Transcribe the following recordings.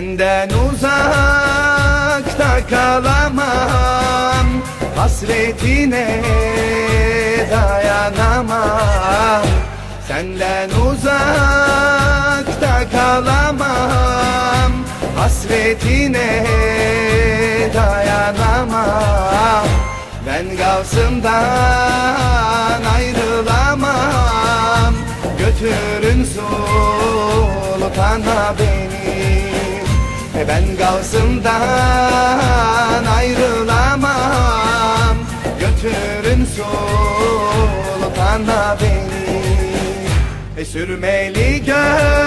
Senden uzakta kalamam. Hasretine dayanamam. Senden uzakta kalamam. Hasretine dayanamam. Ben gavsımdan ayrılamam. Götürün sultana beni Ben gavsımdan ayrılamam. Götürün sultana beni. E Sürmeli gözlerine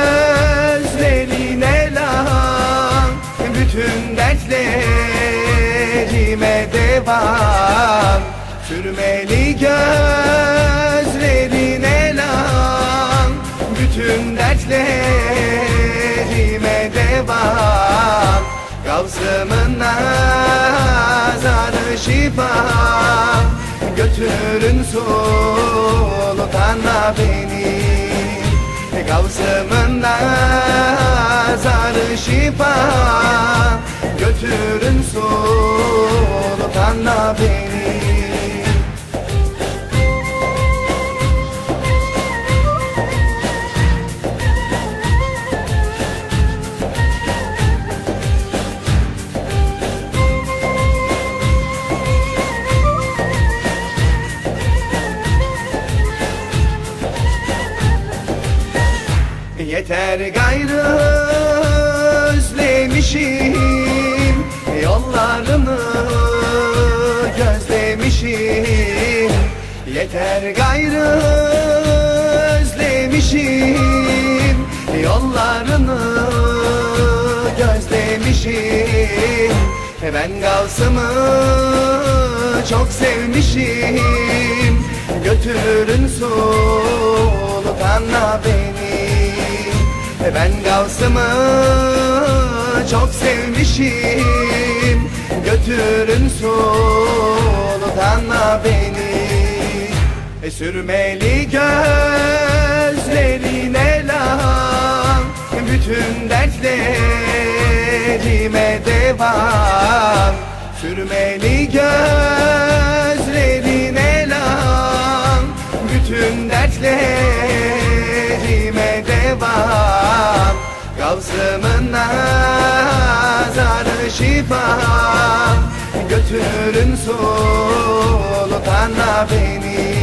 lan? Bütün dertlerime devam. Sürmeli gözlerine lan? Bütün dertlerime devam Gavzımın nazarı şifa. Götürün sultana beni. Gavzımın nazarı şifa. Götürün sultana beni Yeter gayrı özlemişim Yollarını gözlemişim. Yeter gayrı özlemişim Yollarını gözlemişim. Ben Gavsım'ı çok sevmişim Götürün sultana ben Gavsım'ı çok sevmişim. Götürün sultana beni. E Sürmeli gözlerine lan. Bütün dertlerime devam. Sürmeli gözlerine lan. Bütün dertlerime Gavzımın nazarı şifa Götürün sultana beni.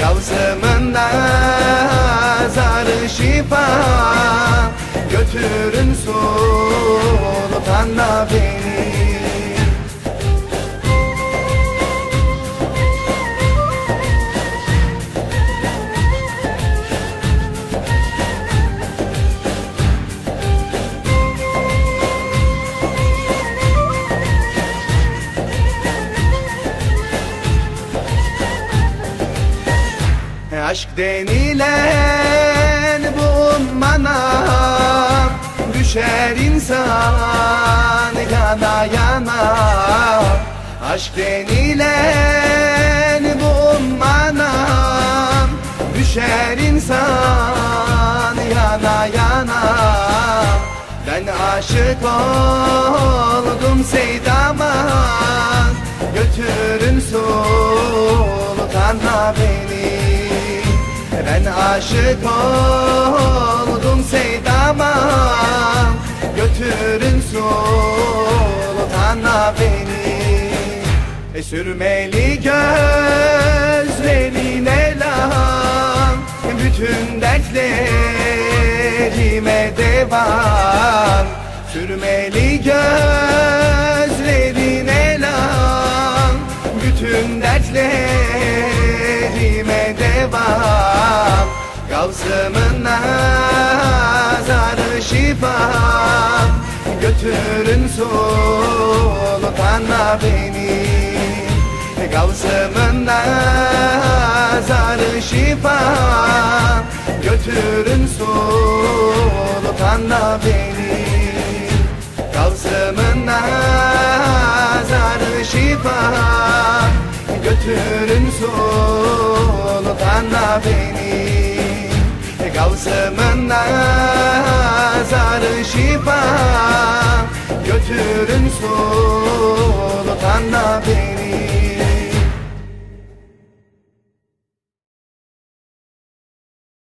Gavzımın nazarı şifa Götürün sultana beni Aşk denilen bu ummana Düşer insan yana yana. Aşk denilen bu ummana Düşer insan yana yana. Ben aşık oldum Seydam'a Götürün sultana beni ben aşık oldum Seydam'a Götürün sultana beni. E Sürmeli gözlerine lan Bütün dertlerime devam. Sürmeli gözlerine Gavzımın nazarı şifa. Götürün sultana beni. Gavzımın nazarı şifa. Götürün sultana beni. Gavzımın nazarı şifa. Götürün sultana beni وزمنا زار شفاه